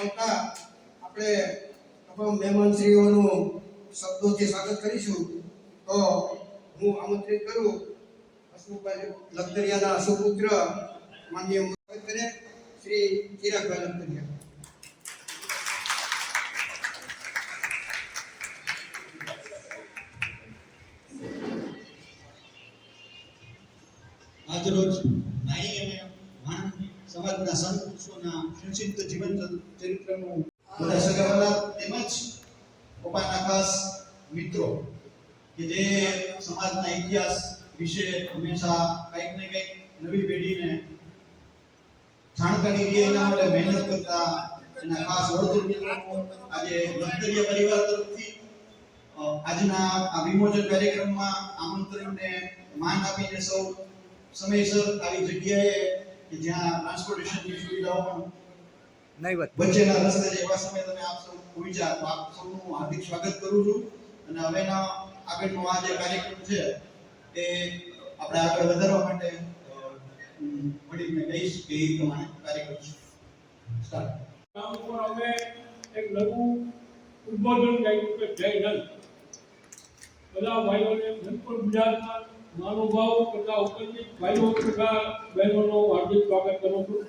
ધપાવતા આપણે તમામ મહેમાનશ્રીઓનું શબ્દોથી સ્વાગત કરીશું. તો હું આમંત્રિત કરું. અશોકભાઈ લખતરિયાના અશોકપુત્ર માન્ય સ્વાગત કરે. શ્રી ચિરાગભાઈ લખતરિયા આજરોજ સમાજના સંત પુરુષોના સંક્ષિપ્ત જીવન ચરિત્રનું બધા સગાવાલા તેમજ પોતાના ખાસ મિત્રો કે જે સમાજના ઇતિહાસ વિશે હંમેશા કંઈક ને કંઈક નવી પેઢીને જાણકારી દે, એના માટે મહેનત કરતા એના ખાસ વર્તુળ મિત્રો આજે લખતરિયા પરિવાર તરફથી આજના આ વિમોચન કાર્યક્રમમાં આમંત્રણને માન આપીને સૌ સમયસર આવી જગ્યાએ કે જ્યાં ટ્રાન્સપોર્ટેશનની સુવિધાઓ પણ વચ્ચેના રસ્તે એવા સમયે તમે આપ સૌ પહોંચ્યા તો આપ સૌનું હાર્દિક સ્વાગત કરું છું. અને હવેના આગળનો આ જે કાર્યક્રમ છે એ આપણે આગળ વધારવા માટે વડીલને કહીશ કે એ પ્રમાણે કાર્યક્રમ સ્ટાર્ટ કામ ઉપર અમે એક નવું ઉદ્બોધન કર્યું કે જય નંદ બધા ભાઈઓને સંપૂર્ણ ગુજરાતના મહાનુભાવો તથા ઉપસ્થિત ભાઈઓ તથા બહેનોનો હાર્દિક સ્વાગત કરું છું.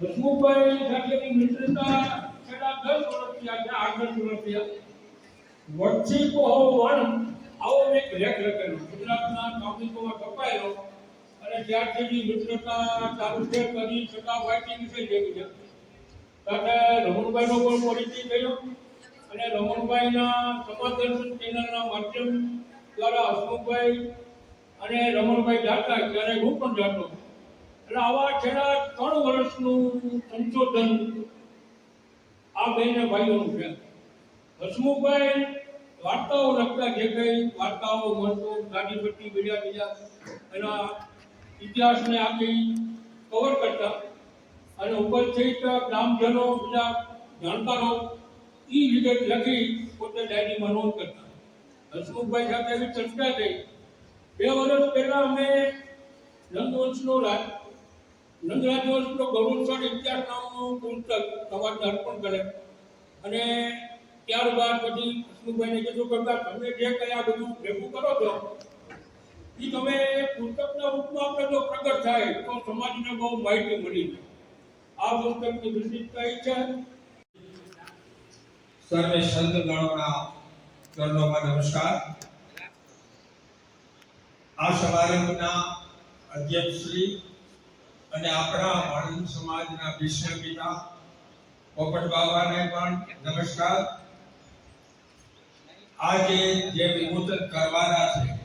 હસમુખભાઈ સાથેની મિત્રતા છેલ્લા દસ વર્ષથી આજે આઠ દસ વર્ષથી વચ્ચે કો વણ, આવો એક લેખ લખેલો ગુજરાતના નાગરિકોમાં છપાયેલો અને ત્યારથી મિત્રતા ચાલુ છે કદી છતાં વાંચી વિશે જેવી છે. સાથે રમણભાઈનો પણ પરિચય થયો અને રમણભાઈના સમાજ દર્શન ચેનલના માધ્યમ દ્વારા હસમુખભાઈ અને રમણભાઈ જાતા ત્યારે હું પણ જાતો એટલે આવા છેલ્લા ત્રણ વર્ષનું સંશોધન આ બેને ભાઈઓનું છે. હસમુખભાઈ વાર્તાઓ લખતા જે કઈ વાર્તાઓ મળતો, ગાડી પટ્ટી બીજા બીજા એના ઇતિહાસને આખી કવર કરતા અને ઉપસ્થિત ગ્રામજનો, બીજા જાણકારો એ વિગત લખી પોતે ડાયરીમાં નોંધ કરતા. હસમુખભાઈ સાથે એવી ચર્ચા થઈ. બે વર્ષ પહેલા અમે નંદવંશનો રાજ નંદરાજવંશનો ગૌરવશાળી ઇતિહાસ નામનું પુસ્તક સમાજને અર્પણ કરે. અને ત્યારબાદ પછી હસમુખભાઈને કીધું કરતા તમે જે કયા બધું ભેગું કરો છો, એ તમે પુસ્તકના રૂપમાં આપણે જો પ્રગટ થાય, તો સમાજને બહુ માહિતી મળી આ પુસ્તકની વિશિષ્ટતા એ છે. સર્વે સંત ગણોના ચરણોમાં નમસ્કાર. આ સમારંભના અધ્યક્ષશ્રી અને આપણા વાણંદ સમાજના વિષ્ણુ પિતા પોપટ બાબાને પણ નમસ્કાર. આજે જે વિમોચન કરવાના છે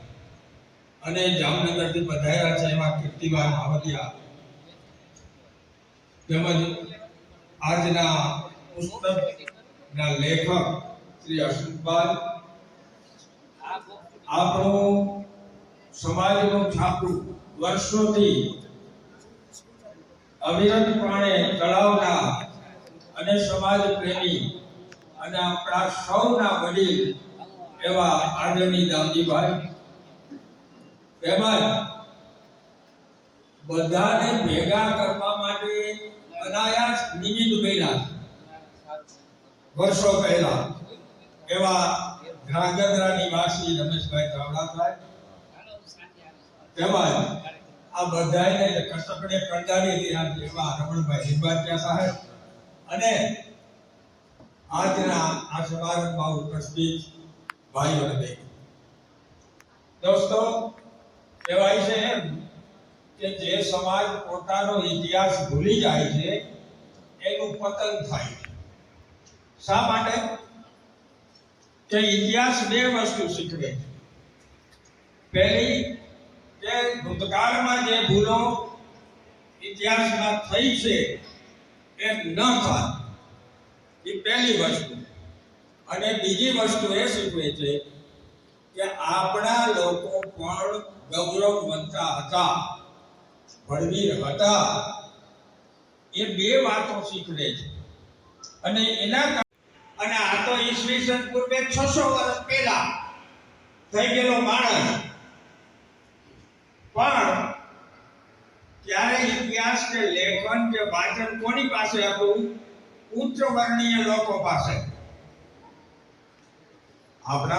અને જામનગરથી પધાર્યા છે એમાં કીર્તિવાન આવડિયા તેમજ આજના પુસ્તકના લેખક શ્રી અશોકભાઈ આપણું સમાજનું છાપું વર્ષોથી અવિરતપણે ચલાવનાર અને સમાજ પ્રેમી અને આપણા સૌના વડીલ એવા આદરણીય દામજીભાઈ. તેમજ બધાને ભેગા કરવા માટે અનાયાસ નિમિત્ત બન્યા વર્ષો પહેલા એવા ધ્રાંગધ્રા નિવાસી રમેશભાઈ ચાવડા સાહેબ તેમજ આ બધાને કસકડે કંડારી રહ્યા એવા રમણભાઈ હિંબાચિયા સાહેબ. અને આજના આ સમારંભમાં ઉપસ્થિત ભાઈઓને બહેનો દોસ્તો, કહેવાય છે એમ કે જે સમાજ પોતાનો ઇતિહાસ ભૂલી જાય છે, એનું પતન થાય છે. શા માટે? કે ઇતિહાસ બે વસ્તુ શીખવે. છે પહેલી, કે ભૂતકાળમાં જે ભૂલો ઇતિહાસમાં થઈ છે, એ ન થાય. એ પહેલી વસ્તુ. અને બીજી વસ્તુ એ શીખવે છે કે આપણા લોકો પણ ગૌરવવંતા હતા ભણવીર હતા. એ બે વાતો શીખવે છે. અને એના અને આ તો ઈસવીસન પૂર્વે છસો વર્ષ પહેલા થઈ ગયેલો માણસ. પણ ત્યારે ઇતિહાસ કે લેખન કે વાચન કોની પાસે હતું? ઉચ્ચ વર્ણીય લોકો પાસે. આપણા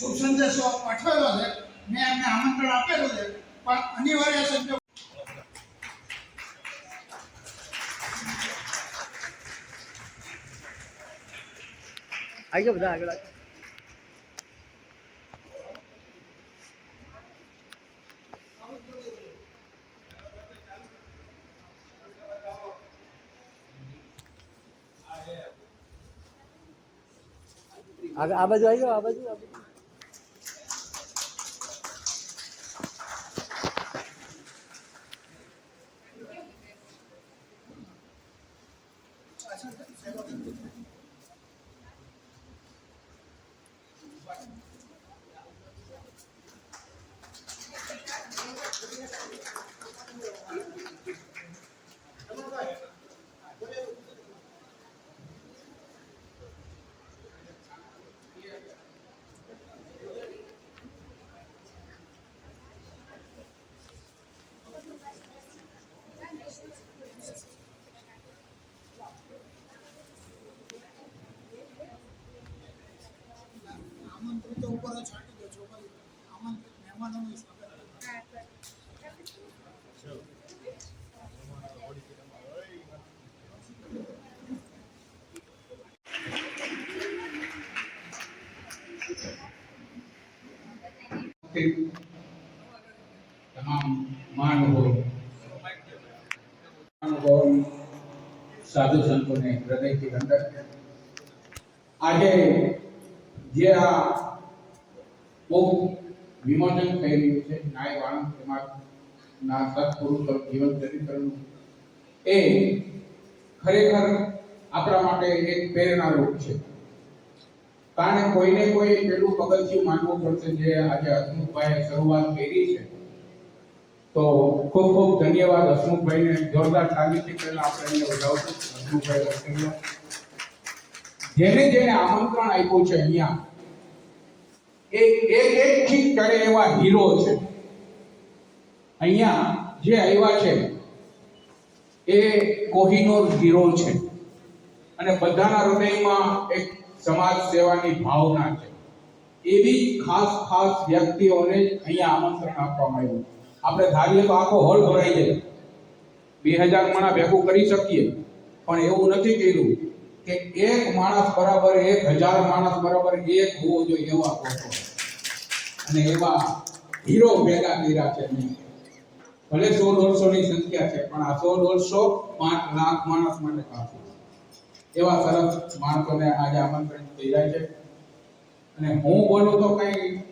શુભ સંદેશો પાઠવેલો છે. મેં એમને આમંત્રણ આપેલું છે. પણ અનિવાર્ય સંજોગ આગળ બધા આગળ આ બાજુ આવી જાઓ આ બાજુ આ બાજુ. આમંત્રિતો તમામ મહાનુભાવો સાધુ સંતોને હૃદયથી વંદન આજે જે આ બહુ વિમોચન થઈ રહ્યું છે, નાય વાણંદ સમાજના સત્પુરુષો જીવન ચરિત્રનું એ ખરેખર આપણા માટે એક પ્રેરણારૂપ છે. કારણ કે કોઈને કોઈ પેલું પગથિયું માનવું પડશે જે આજે હસમુખભાઈએ શરૂઆત કરી છે. તો ખૂબ ખૂબ ધન્યવાદ હસમુખભાઈને. જોરદાર તાલીમથી પહેલા આપણે એને વધાવશું હસમુખભાઈ લખેલો જેને જેને આમંત્રણ આપ્યું છે અહીંયા, એ એક એક થી કરે એવા હીરો છે. અહીંયા જે આવ્યા છે, એ કોહિનોર હીરો છે. અને બધાના હૃદયમાં એક સમાજ સેવાની ભાવના છે. એવી ખાસ ખાસ વ્યક્તિઓને અહીંયા આમંત્રણ આપવામાં આવ્યું. આપણે ધારીએ તો આખો હોલ ભરાઈ જાય. બે હજાર માણસ ભેગું કરી શકીએ. પણ એવું નથી કર્યું કે એક માણસ બરાબર એક હજાર માણસ બરાબર એક હોવો જોઈએ એવા લોકો. અને એવા હીરો ભેગા કર્યા છે ભલે સો દોઢસો ની સંખ્યા છે, પણ આ સો દોઢસો પાંચ લાખ માણસ માટે કાફી. એવા સરસ માણસોને આજે આમંત્રણ થઈ છે. અને હું બોલું તો કઈ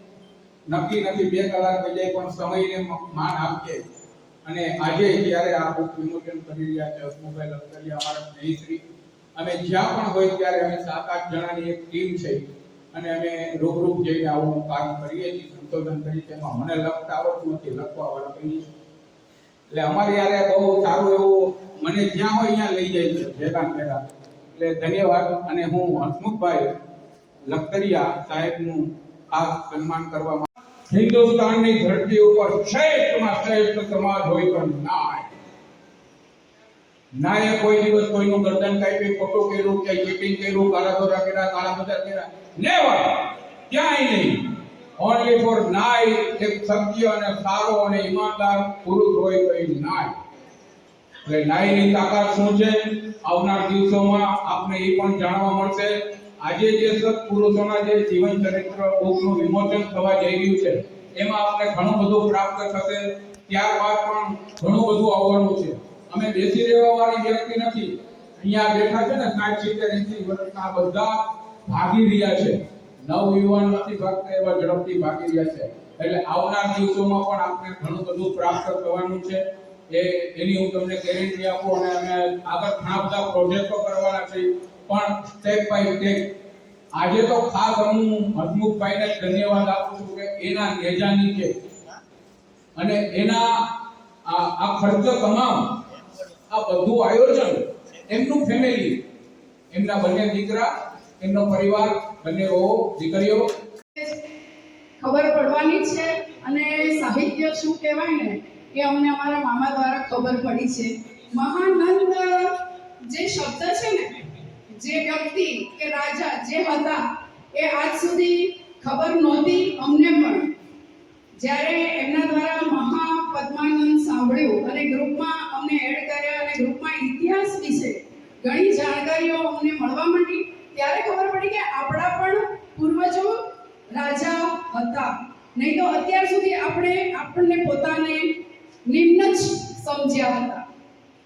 નક્કી નથી, બે કલાક બજાય પણ સમયને માન આપીએ. અને આજે જ્યારે આ બુક વિમોચન કરી રહ્યા છે હસમુભાઈ લખતરિયા અમારા સ્નેહીશ્રી, અમે જ્યાં પણ હોય ત્યારે અમે સાત આઠ જણાની એક ટીમ છે. અને અમે રૂબરૂપ જઈને આવું કામ કરીએ છીએ, સંશોધન કરી તેમાં મને લખતા આવડતું નથી, લખવા કહીએ એટલે અમારે યારે બહુ સારું એવું, મને જ્યાં હોય ત્યાં લઈ જાય છે, ભેગા ભેગા. એટલે ધન્યવાદ અને હું હસમુખભાઈ લખતરિયા સાહેબનું આ સન્માન કરવામાં હિન્દુસ્તાનની ધરતી ઉપર શ્રેષ્ઠમાં શ્રેષ્ઠ સમાજ હોય પણ ના એ કોઈ દિવસ કોઈનું ગરદન કાપી ખોટું કર્યું કે ચીટિંગ કર્યું કાળા દોરા કર્યા કાળા બજાર કર્યા. નેવર ક્યાંય નહીં. ઓનલી ફોર નાય, એક સભ્ય અને સારો અને ઈમાનદાર પુરુષ હોય તો નાય. એટલે નાયની તાકાત શું છે? આવનાર દિવસોમાં આપને એ પણ જાણવા મળશે. આજે જે સત્પુરુષોના જે જીવન ચરિત્ર બુકનું વિમોચન થવા જઈ રહ્યું છે, એમાં આપણે ઘણું બધું પ્રાપ્ત થશે. ત્યારબાદ પણ ઘણું બધું આવવાનું છે. અમે બેસી રહેવા વાળી વ્યક્તિ નથી. અહીંયા બેઠા છે ને સાઠ, સિત્તેર એસી વર્ષના બધા ભાગી રહ્યા છે. નવ યુવાન નથી ભાગતા, એવા ઝડપથી ભાગી રહ્યા છે. એટલે આવનાર દિવસોમાં પણ આપણે ઘણું બધું પ્રાપ્ત થવાનું છે. એ એની હું તમને ગેરંટી આપું અને અમે આગળ ઘણા બધા પ્રોજેક્ટો કરવાના છે. પણ સ્ટેપ બાય સ્ટેપ આજે તો ખાસ હું હસમુખભાઈને ધન્યવાદ આપું છું કે એના નેજા નીચે અને એના આ ખર્ચ તમામ, આ બધું આયોજન એમનું ફેમિલી એમના બંને દીકરા, એમનો પરિવાર, બંને વહુ દીકરીઓ. ખબર પડવાની છે અને સાહિત્ય શું કહેવાય ને એ અમને અમારા મામા દ્વારા ખબર પડી છે. મહાનંદ, જે શબ્દ છે ને, જે વ્યક્તિ, કે રાજા જે હતા, એ આજ સુધી ખબર નહોતી અમને પણ. જ્યારે એમના દ્વારા મહા પદ્માનંદ સાંભળ્યું અને ગ્રુપમાં અમને એડ કર્યા અને ગ્રુપમાં ઇતિહાસ વિશે ઘણી જાણકારીઓ અમને મળવા માંડી, ત્યારે ખબર પડી કે આપણા પણ પૂર્વજો રાજા હતા. નહીં તો અત્યાર સુધી આપણે આપણને પોતાને નિમ્ન જ સમજ્યા હતા.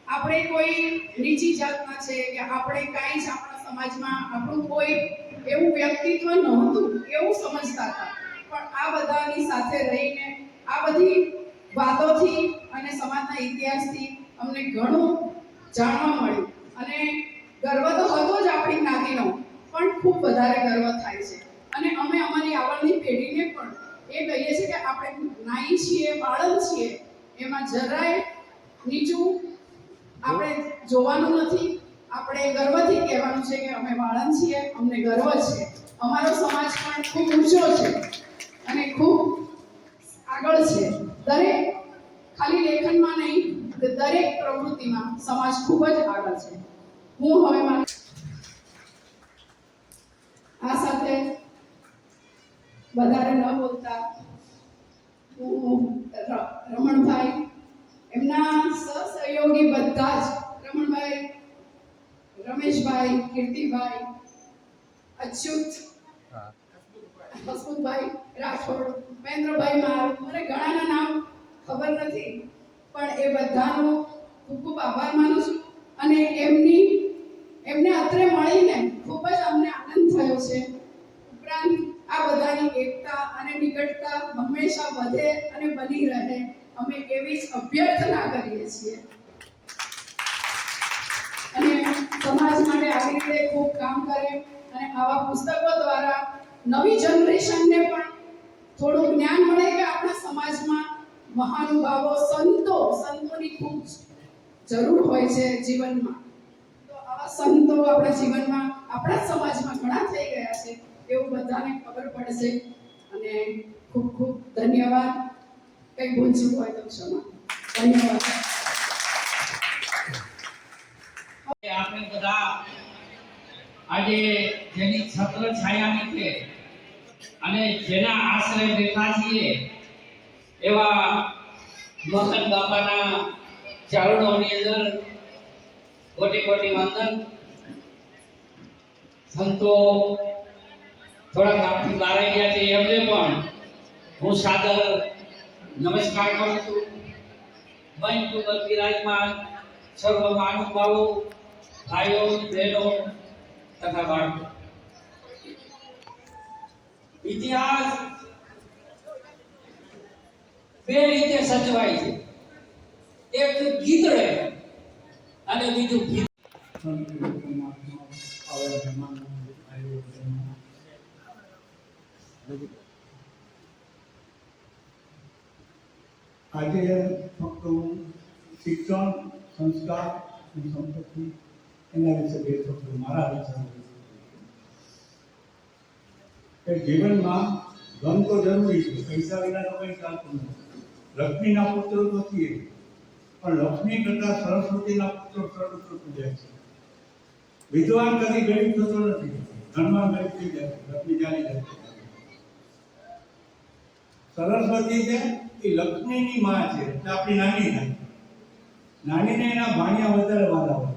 આપણે કોઈ નીચી જાતના છે કે આપણે કાંઈ જ આપણા સમાજમાં આપણું કોઈ એવું વ્યક્તિત્વ નહોતું એવું સમજતા હતા. પણ આ બધાની સાથે રહીને આ બધી વાતોથી અને સમાજના ઇતિહાસથી અમને ઘણું જાણવા મળ્યું. અને ગર્વ તો હતો જ આપણી જ્ઞાતિનો, પણ ખૂબ વધારે ગર્વ થાય છે. અને અમે અમારી આગળની પેઢીને પણ એ કહીએ છીએ કે આપણે નાઈ છીએ, બાળક છીએ એમાં જરાય નીચું આપણે જોવાનું નથી. આપણે ગર્વથી કહેવાનું છે કે અમે વાળંદ છીએ, અમને ગર્વ છે. અમારો સમાજ પણ ખૂબ ઊંચો છે અને ખૂબ આગળ છે. દરેક ખાલી લેખનમાં નહીં દરેક પ્રવૃત્તિમાં સમાજ ખૂબ જ આગળ છે. હું હવે આ સાથે વધારે ન બોલતા હું ર- રમણભાઈ એમના સહસહયોગી બધા જ રમણભાઈ રમેશભાઈ કીર્તિભાઈ અચ્યુત હસમુખભાઈ રાઠોડ મહેન્દ્રભાઈ માર મને ઘણાના નામ ખબર નથી પણ એ બધાનો ખૂબ ખૂબ આભાર માનું છું અને એમની એમને અત્રે મળીને ખૂબ જ અમને આનંદ થયો છે. ઉપરાંત આ બધાની એકતા અને નિકટતા હંમેશા વધે અને બની રહે. અમે એવી જ અભ્યર્થના કરીએ છીએ. અને સમાજ માટે આવી રીતે ખૂબ કામ કરે અને આવા પુસ્તકો દ્વારા નવી જનરેશનને પણ થોડું જ્ઞાન મળે કે આપણા સમાજમાં મહાનુભાવો, સંતો, સંતોની ખૂબ જરૂર હોય છે જીવનમાં. તો આવા સંતો આપણા જીવનમાં, આપણા સમાજમાં ઘણા થઈ ગયા છે, એવું બધાને ખબર પડશે. અને ખૂબ ખૂબ ધન્યવાદ. કંઈ ભૂલચૂક હોય તો ક્ષમા. ધન્યવાદ. આપણે બધા આજે જેની છત્ર છાયા નીચે અને જેના આશ્રય બેઠા છીએ એવા મોહન બાપાના ચરણોની અંદર કોટી કોટી વંદન. સંતો થોડા ગામથી બહાર ગયા છે, એમને પણ હું સાદર નમસ્કાર કરું છું. મંચ ઉપર બિરાજમાન, સર્વ મહાનુભાવો ભાઈઓ, બહેનો તથા બાળકો. ઇતિહાસ બે રીતે સચવાય છે. એક ગીતડે અને બીજું ગીત. આજે ફક્ત હું શિક્ષણ, સંસ્કાર અને સંપત્તિ એના વિશે બે શબ્દો મારા વિચારો કે જીવનમાં ધન તો જરૂરી છે, પૈસા વિના તો કંઈ ચાલતું નથી. લક્ષ્મીના પુત્ર નથી એ પણ લક્ષ્મી કરતા સરસ્વતીના પુત્ર સ્તર ઊંચો જાય છે. વિદ્વાન કદી ગરીબ થતો નથી, ધનમાં ગરીબ થઈ જાય લક્ષ્મી જાણી જાય સરસ્વતી છે એ લક્ષ્મીની માં છે એટલે આપણી નાની થાય નાનીને એના ભાણિયા વધારે વાલા હોય.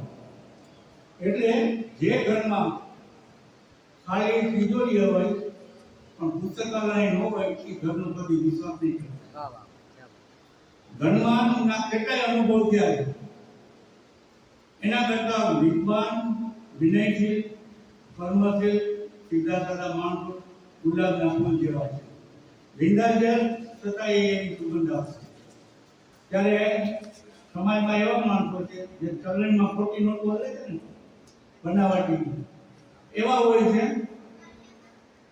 એટલે જે ઘરમાં ખાલી તિજોરી હોય પણ પુસ્તકાલય ન હોય એ ઘરનો કદી વિશ્વાસ નહીં કરે. ઘરમાં ના કેટલાય અનુભવ થયા છે. એના કરતા વિદ્વાન વિનયશીલ કર્મશીલ સીધા સાદા માણસો ગુલાબના ફૂલ જેવા છે. વિંદાજર છતાં એ સુગંધ આવશે ત્યારે સમાજમાં એવા માણસો છે જે ચલણમાં ખોટી નોટો હલે છે ને, બનાવટી એવા હોય છે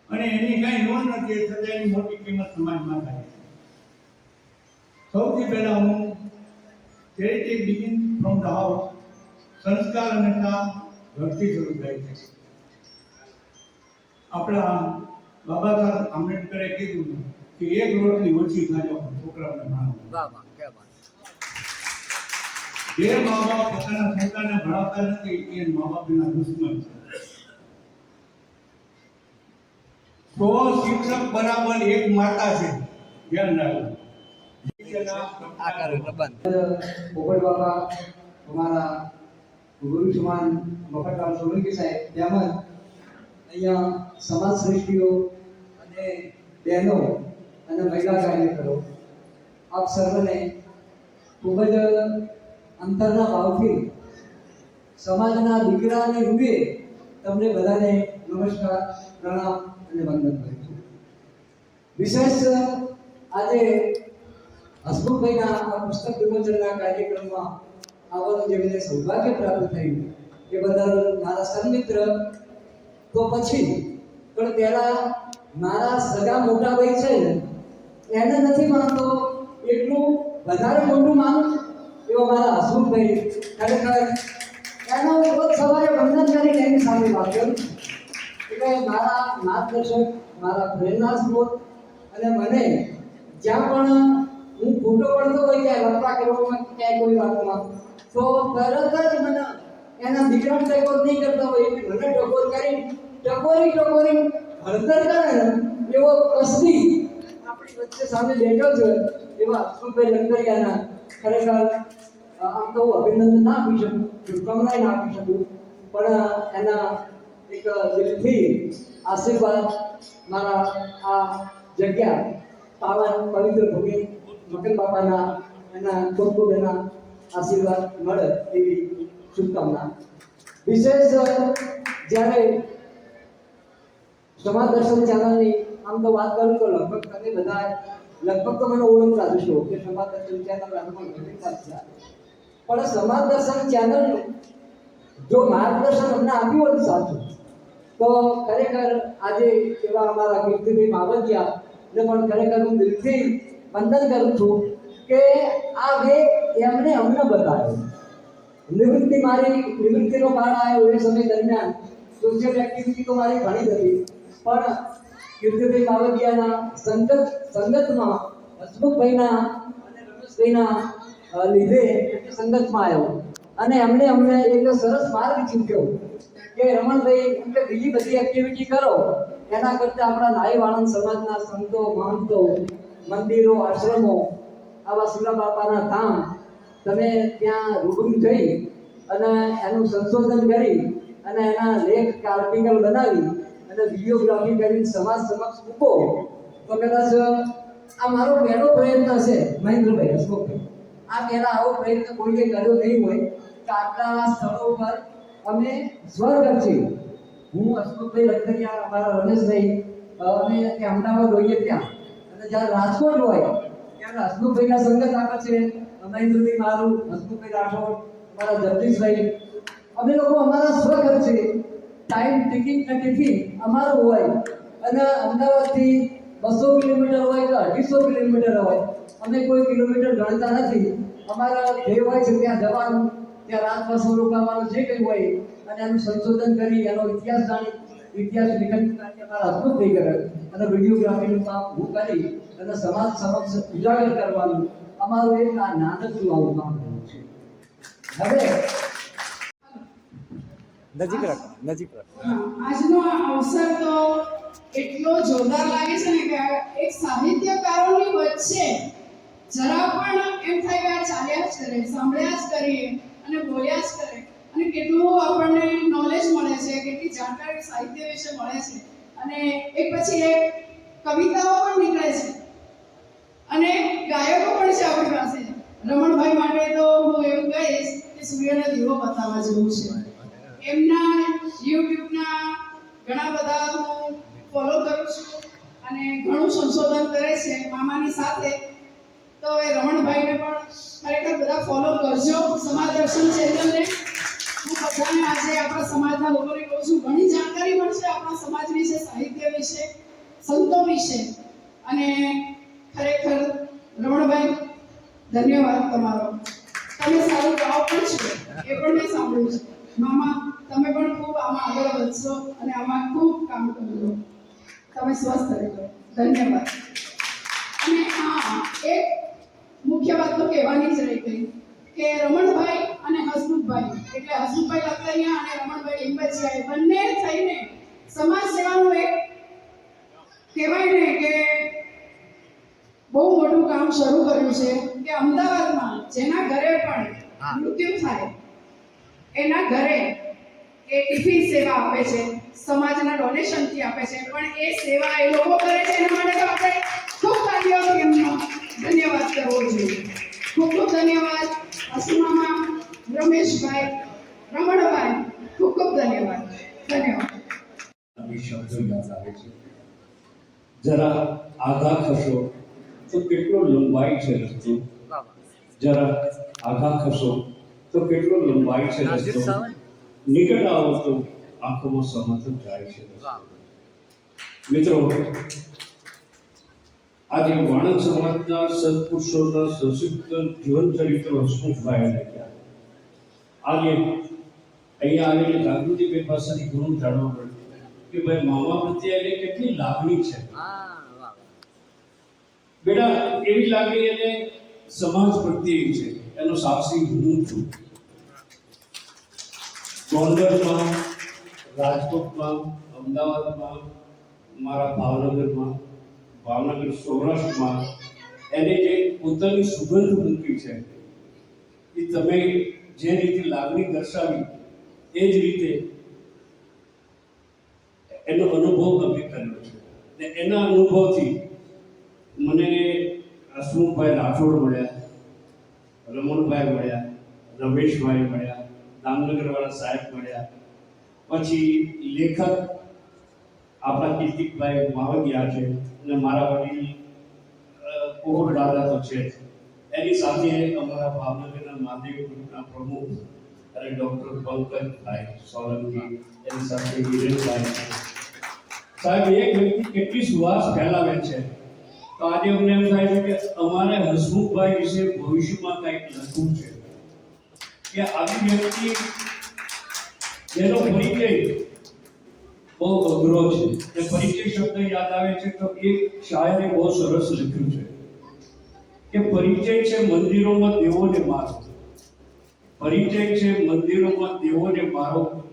અને એની કાંઈ નોંધ નથી છતાં એની મોટી કિંમત સમાજમાં થાય છે. સૌથી પહેલા હું charity begin from the house સંસ્કાર કામ ઘરથી શરૂ થાય છે. આપણા બાબા સાહેબ આંબેડકરે કીધું કે એક રોટલી ઓછી ખાજો છોકરાઓને ભણાવો જે મા બાપ પોતાના સંતાનને ભણાવતા નથી એ મા બાપના દુશ્મન છે. સો શિક્ષક બરાબર એક માતા છે. ધ્યાન રાખો આ પોપટ બાબા અમારા ગુરુ સમાન મફતલાલ સોલંકી સાહેબ તેમજ અહીંયા સમાજ શ્રેષ્ઠીઓ અને બહેનો અને મહિલા કાર્યકરો આપ સર્વને ખૂબ જ અંતરના ભાવથી સમાજના દીકરાને રૂપે તમને બધાને નમસ્કાર, પ્રણામ અને વંદન કરું છું. વિશેષ આજે હસમુખભાઈના આ પુસ્તક વિમોચનના કાર્યક્રમમાં આવવાનું જે મને સૌભાગ્ય પ્રાપ્ત થયું એ બદલ મારા સન્મિત્ર, તો પછી પણ પહેલા મારા સગા મોટા ભાઈ છે ને એને નથી માનતો. એટલું વધારે મોટું માનું એવો મારા હસમુખભાઈ ખરેખર એનો રોજ સવારે વંદન કરીને એની સામે કરું એટલે મારા માર્ગદર્શક, મારા પ્રેરણા સ્ત્રોત અને મને જ્યાં પણ હું ખોટો પડતો હોય ક્યાંય લફડા કરવામાં ક્યાંય કોઈ વાતમાં, તો તરત જ મને એના દીકરાને ટકોર નહીં કરતા હોય એટલે મને ટકોર કરી, ટકોરી ટકોરી, હળદર કરે એવો કસબી આપણી વચ્ચે સામે બેઠો છે એવા અશોકભાઈ લંગરિયાના ખરેખર આમ તો અભિનંદન ના આપી શકું શુભકામનાએ ના આપી શકું, પણ એના એક આશીર્વાદ મારા આ જગ્યા, પાવન પવિત્ર ભૂમિ મકન એના કોટકોબેના આશીર્વાદ મળે એવી શુભકામના. વિશેષ જ્યારે સમાજ દર્શન ચેનલની આમ તો વાત કરું તો લગભગ તમે બધા લગભગ તો મને ઓળખતા જ છો કે સમાજ દર્શન ચેનલ પણ સમાજ દર્શન ચેનલનું જો માર્ગદર્શન અમને આપ્યું ને સાચું. તો ખરેખર આજે એવા અમારા કીર્તિભાઈ માવજિયા ને પણ ખરેખર હું દિલથી વંદન કરું છું કે આ વેગ એમને અમને બતાવ્યો. નિવૃત્તિ મારી, નિવૃત્તિનો કાળ આવ્યો એ સમય દરમિયાન. સોશિયલ એક્ટિવિટી તો મારી ઘણી હતી. પણ કીર્તિભાઈ માવલિયાના સંગત, સંગતમાં, હસમુખભાઈના અને રમેશભાઈના લીધે સંગતમાં આવ્યો. અને એમણે અમને એક સરસ માર્ગ ચૂક્યો કે રમણભાઈ કે બીજી બધી એક્ટિવિટી કરો. એના કરતાં આપણા નાઈ વાળંદ સમાજના સંતો, મહંતો, મંદિરો, આશ્રમો, આવા સુલા બાપાના ધામ, તમે ત્યાં રૂબરૂ જઈ અને એનું સંશોધન કરી અને એના લેખ કે આર્ટિકલ બનાવી અને વિડીયોગ્રાફી કરીને સમાજ સમક્ષ મૂકો, તો કદાચ, આ મારો પહેલો પ્રયત્ન છે, મહેન્દ્રભાઈ હસમુખભાઈ આ પહેલા આવો પ્રયત્ન કોઈએ કર્યો નહીં હોય, તો આટલા સ્થળો પર અમે સ્વર્ગ છે હું હસમુખભાઈ લખતરિયા અમારા રમેશભાઈ અમે અમદાવાદ હોઈએ ત્યાં. અને જ્યારે રાજકોટ હોય ત્યારે હસમુખભાઈના સંગત આપે છે. મહેન્દ્રભાઈ મારું હસમુખભાઈ રાઠોડ, અમારા જગદીશભાઈ. અમે લોકો અમારા સ્વખર્ચે ટાઈમ ટિકિટ ને અમારો હોય. અને અમદાવાદથી બસો કિલોમીટર હોય કે અઢીસો કિલોમીટર હોય, અમે કોઈ કિલોમીટર ગણતા નથી. અમારા જે હોય છે ત્યાં જવાનું, ત્યાં રાત બસો રોકાવાનું જે કંઈ હોય, અને એનું સંશોધન કરી, એનો ઇતિહાસ જાણી, ઇતિહાસ લેખન મારા અમારા થઈ કરે અને વિડીયોગ્રાફીનું કામ હું કરી, અને સમાજ સમક્ષ ઉજાગર કરવાનું. અમારું એક આ નાનકડું આવું કામ રહ્યું છે. હવે નજીક રાખો નજીક રાખો. આજનો અવસર તો એટલો જોરદાર લાગે છે ને કે એક સાહિત્યકારોની વચ્ચે જરા પણ એમ થાય કે આ ચાલ્યા જ કરે, સાંભળ્યા જ કરીએ અને બોલ્યા જ કરે. અને કેટલું આપણને નોલેજ મળે છે, કેટલી જાણકારી સાહિત્ય વિશે મળે છે. અને એક પછી એક કવિતાઓ પણ નીકળે છે. અને ગાયકો પણ છે આપણી પાસે. રમણભાઈ માટે તો હું એવું કહીશ કે સૂર્યનો દીવો બતાવવા જેવું છે. એમના યુટ્યુબના ઘણા બધા હું ફોલો કરું છું અને ઘણું સંશોધન કરે છે મામાની સાથે. તો એ રમણભાઈને પણ ખરેખર બધા ફોલો કરજો. સમાજ દર્શન ચેનલને હું બધાને આજે આપણા સમાજના લોકોને કહું છું, ઘણી જાણકારી મળશે આપણા સમાજ વિશે, સાહિત્ય વિશે, સંતો વિશે. અને ખરેખર રમણભાઈ, ધન્યવાદ તમારો. તમે સારું ગાઓ પણ છો, એ પણ મેં સાંભળ્યું છે. મામા તમે પણ ખૂબ આમાં આગળ વધશો અને આમાં ખૂબ કામ કરજો. તમે સ્વસ્થ રહેજો. ધન્યવાદ. અને હા એક મુખ્ય વાત તો કહેવાની જ રહી ગઈ કે રમણભાઈ અને હસમુખભાઈ. એટલે હસમુખભાઈ લખતરિયા અને રમણભાઈ લીંબચિયા બંને થઈને સમાજ સેવાનું એક કહેવાય ને કે બહુ મોટું કામ શરૂ કર્યું છે કે અમદાવાદમાં જેના ઘરે પણ મૃત્યુ થાય એના ઘરે એ ટિફિન સેવા આપે છે, સમાજના ડોનેશનથી આપે છે, પણ એ સેવા એ લોકો કરે છે એના માટે તો આપણે ખૂબ તાળીઓથી એમનો. ધન્યવાદ કરવો જોઈએ. ખૂબ ખૂબ ધન્યવાદ. અસીમામા રમેશભાઈ, રમણભાઈ, ખૂબ ખૂબ ધન્યવાદ. ધન્યવાદ. શબ્દો છે. જરા આઘા ખસો તો કેટલો લંબાઈ છે રસ્તો જરા આઘા ખસો તો કેટલો લંબાઈ છે રસ્તો? નિકટ આવો તો આંખોમાં સમર્થન જાય છે મિત્રો આજે વાણંદ સમાજના સત્પુરુષોના સશક્ત જીવન ચરિત્ર હસમુખભાઈ લખ્યા. આજે અહીંયા આવીને જાગૃતિબેન પાસેથી ઘણું જાણવા મળ્યું કે ભાઈ મામા પ્રત્યે એને કેટલી લાગણી છે. બેટા એવી લાગણી એને સમાજ પ્રત્યે છે. એનો સાક્ષી હું છું. ગોંડલમાં રાજકોટમાં, અમદાવાદમાં, મારા ભાવનગરમાં, ભાવનગર સૌરાષ્ટ્રમાં એને જે પોતાની સુગંધ મૂકી છે, એ તમે જે રીતે લાગણી દર્શાવી, એ જ રીતે એનો અનુભવ અમે કર્યો છે. ને એના અનુભવથી મને હસમુખભાઈ રાઠોડ મળ્યા, રમણભાઈ મળ્યા, રમેશભાઈ મળ્યા દામનગરવાળા સાહેબ મળ્યા. પછી લેખક આપણા કીર્તિકભાઈ માવગિયા છે અને મારા વડીલ કોહર દાદા તો છે એની સાથે અમારા ભાવનગરના મહાદેવ ગ્રુપના પ્રમુખ અને ડૉક્ટર પંકજભાઈ સોલંકી એની સાથે વિરેનભાઈ સાહેબ, એક વ્યક્તિ કેટલી સુવાસ ફેલાવે છે. તો આજે અમને એમ થાય છે કે અમારે હસમુખભાઈ વિશે ભવિષ્યમાં કંઈક લખવું છે. કે આવી વ્યક્તિ જેનો પરિચય બહુ અઘરો છે. એ પરિચય શબ્દ યાદ આવે છે તો એક શાયરે બહુ સરસ લખ્યું છે. કે પરિચય છે મંદિરોમાં દેવોને મારો. પરિચય છે મંદિરોમાં દેવોને મારો.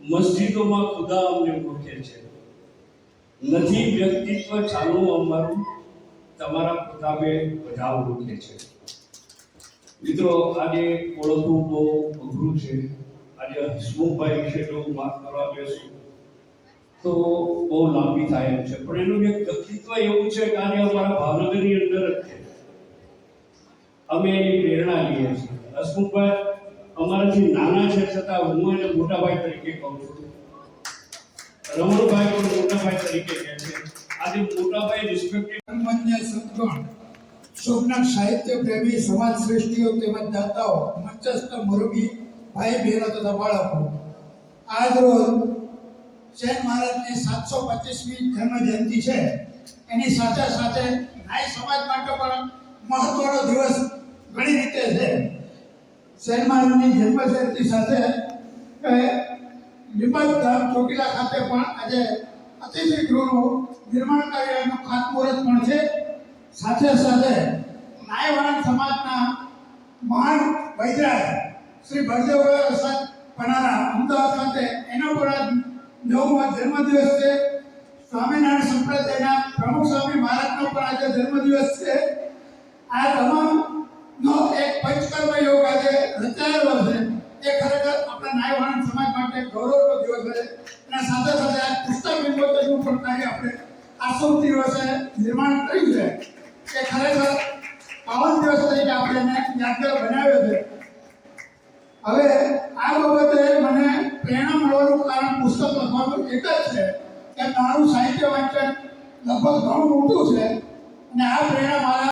મસ્જિદોમાં ખુદા અમને ઓળખે છે. નથી વ્યક્તિત્વ ચાલુ અમારું. તમારા પ્રતાપે બધા રૂપે છે. મિત્રો, આજે ઓળખવું બહુ અઘરું છે. આજે હસમુખભાઈ વિશે જો હું વાત કરવા બેસું. તો બહુ લાંબી થાય છે. પણ એનું એક વ્યક્તિત્વ એવું છે કે આજે અમારા ભાવનગરની અંદર જ છે. અમે એની પ્રેરણા લઈએ છીએ. હસમુખભાઈ, અમારાથી નાના છે છતાં હું એને મોટાભાઈ તરીકે કહું છું. રમણભાઈ પણ મોટાભાઈ તરીકે કહે છે. આજે મોટાભાઈ રિસ્પેક્ટેડ સામાન્ય સદગણ સોમનાથ સાહિત્ય પ્રેમી સમાજ શ્રેષ્ઠીઓ તેમજ દાતાઓ, મંચસ્થ, મુરબી ભાઈ બહેનો તથા બાળકો. આજ રોજ જૈન મહારાજની સાતસો પચીસમી જન્મ જયંતિ છે. એની સાથે સાથે નાઈ સમાજ માટે પણ મહત્વનો દિવસ ઘણી રીતે છે. જૈન મહારાજની જન્મ જયંતિ સાથે નિબંધ ધામ ચોટીલા ખાતે પણ આજે અતિથિ ગૃહનું નિર્માણ કાર્યનું ખાતમુહૂર્ત પણ છે. સાથે સાથે નાયવાણા સમાજના મહાન વૈદ્યરાજ શ્રી બળદેવ પ્રસાદ પનારા અમદાવાદ ખાતે એનો આજ નવમો જન્મદિવસ છે. સ્વામિનારાયણ સંપ્રદાયના પ્રમુખ સ્વામી મહારાજનો પણ આજે જન્મદિવસ છે. આ તમામ નો એક પંચકર્મ યોગ આજે રચાયેલો છે. એ ખરેખર આપણા નાયવાણ સમાજ માટે ગૌરવનો દિવસ છે. અને સાથે સાથે આ પુસ્તક વિમોચનનું પણ કાર્ય આપણે આસુમ દિવસે નિર્માણ કર્યું છે. એ ખરેખર પાવન દિવસ તરીકે આપણે એને યાદગાર બનાવ્યો છે. હવે આ બાબતે મને પ્રેરણા મળવાનું કારણ પુસ્તક લખવાનું એક જ છે કે મારું સાહિત્ય વાંચન લગભગ ઘણું મોટું છે અને આ પ્રેરણા મારા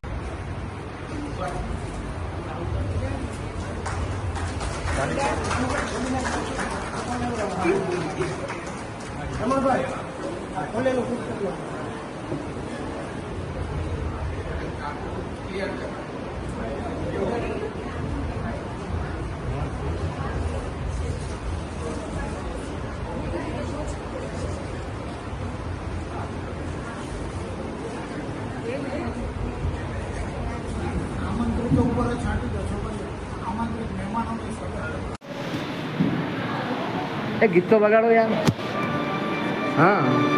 આમંત્રિતો ઉપર છાંટી દો છોકરીઓ આમંત્રિત મહેમાનોની સભા એ ગીત તો બગાડો યાર હા